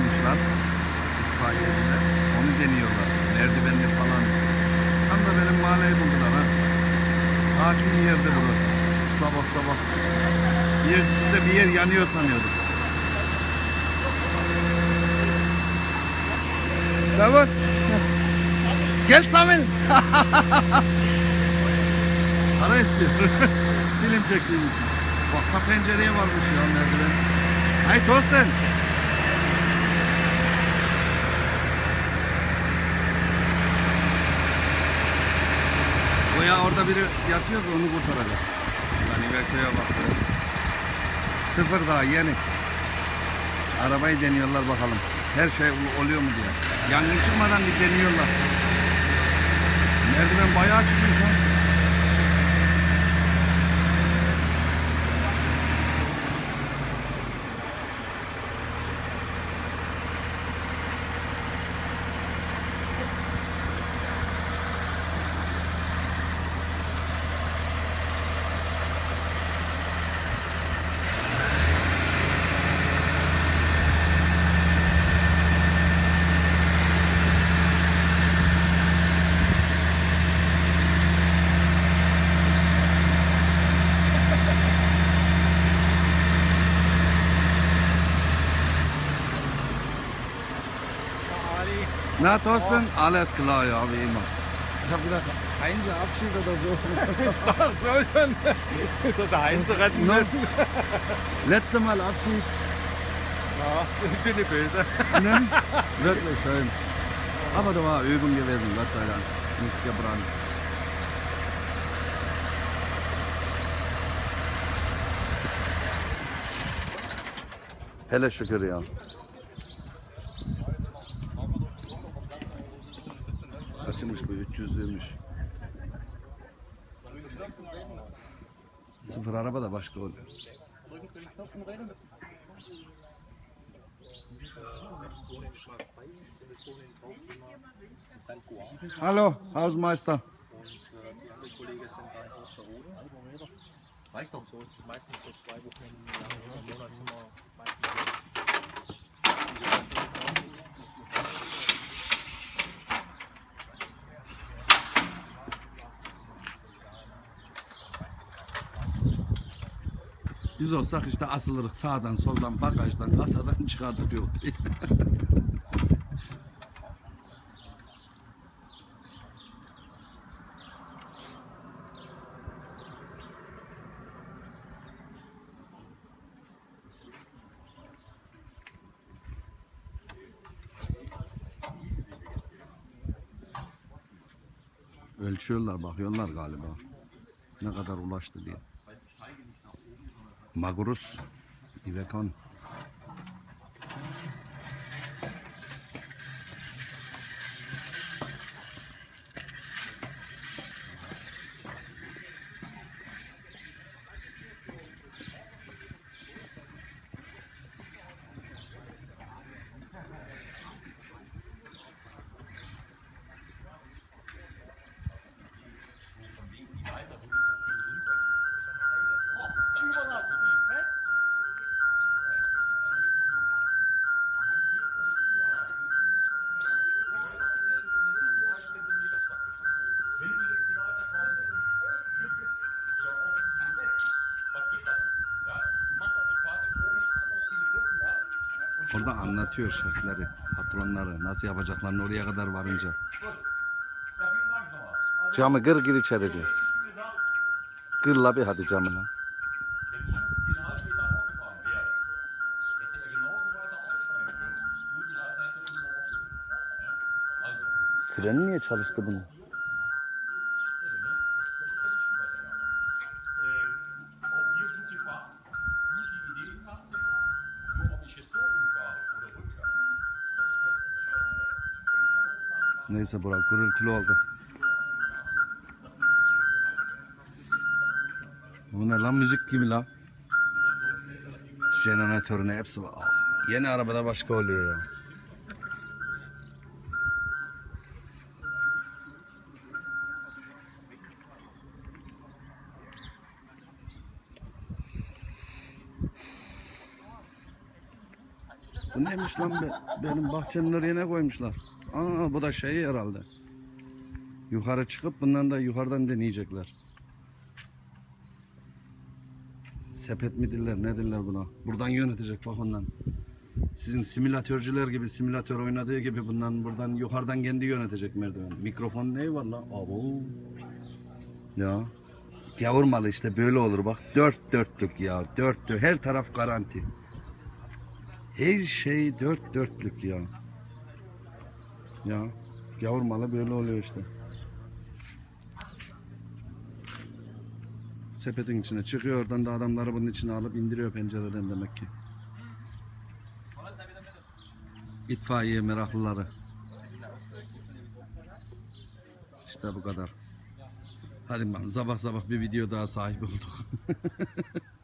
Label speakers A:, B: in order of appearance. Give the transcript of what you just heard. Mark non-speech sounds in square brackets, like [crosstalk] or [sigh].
A: almışlar. İtfaiyeciler. Onu deniyorlar. Merdivenli falan. Tam da benim mahalleyi buldular ha. Sakin bir yerde burası. Sabah sabah. Bir biz de bir yer yanıyor sanıyorduk. Servus. Gel Samuel. [laughs] Para istiyor. [laughs] Film çektiğim için. Bak ta pencereye varmış ya merdiven. Hay Torsten. O ya orada biri yatıyorsa onu kurtaracak. Yani Iveco'ya baktı. Sıfır daha yeni. Arabayı deniyorlar bakalım. Her şey oluyor mu diye. Yangın çıkmadan bir deniyorlar. Merdiven bayağı çıkmış ha. Na Thorsten, alles klar, ja, wie immer.
B: Ich habe gedacht, Heinze Abschied oder so. [laughs]
C: so schon. Der Heinz retten
A: No.
C: müssen.
A: Letzte Mal Abschied.
C: Ja, ich bin nicht böse.
A: Ne? [laughs] Wirklich schön. Aber da war Übung gewesen, Gott sei Dank. Nicht gebrannt. Hele şükür ya. Kaçmış bu 300'lüymüş. Sıfır araba da başka oluyor. Hallo, Hausmeister.
D: Reicht doch. So ist es meistens so zwei Wochen im Monat meistens
A: Biz olsak işte asılırız sağdan soldan bagajdan kasadan çıkardık yok. Ölçüyorlar, bakıyorlar galiba. Ne kadar ulaştı diye. Magurus. Die weg. Orada anlatıyor şefleri, patronları nasıl yapacaklarını oraya kadar varınca. Camı kır gir içeri diyor. Kır la bir hadi camını. Freni niye çalıştı bunun? Neyse Burak gürültülü oldu. Bu ne lan müzik gibi lan. Jeneratörüne hepsi var. Aa, yeni arabada başka oluyor ya. Bu neymiş lan be? Benim bahçenin oraya ne koymuşlar? Aa bu da şey herhalde. Yukarı çıkıp bundan da yukarıdan deneyecekler. Sepet mi diller ne diller buna? Buradan yönetecek bak ondan. Sizin simülatörcüler gibi simülatör oynadığı gibi bundan buradan yukarıdan kendi yönetecek merdiven. Mikrofon ne var lan? Abo. Ya. Gavur malı işte böyle olur bak. Dört dörtlük ya. Dört dört. Her taraf garanti. Her şey dört dörtlük ya. Ya. Gavur malı böyle oluyor işte. Sepetin içine çıkıyor oradan da adamları bunun içine alıp indiriyor pencereden demek ki. İtfaiye meraklıları. İşte bu kadar. Hadi ben sabah sabah bir video daha sahip olduk. [laughs]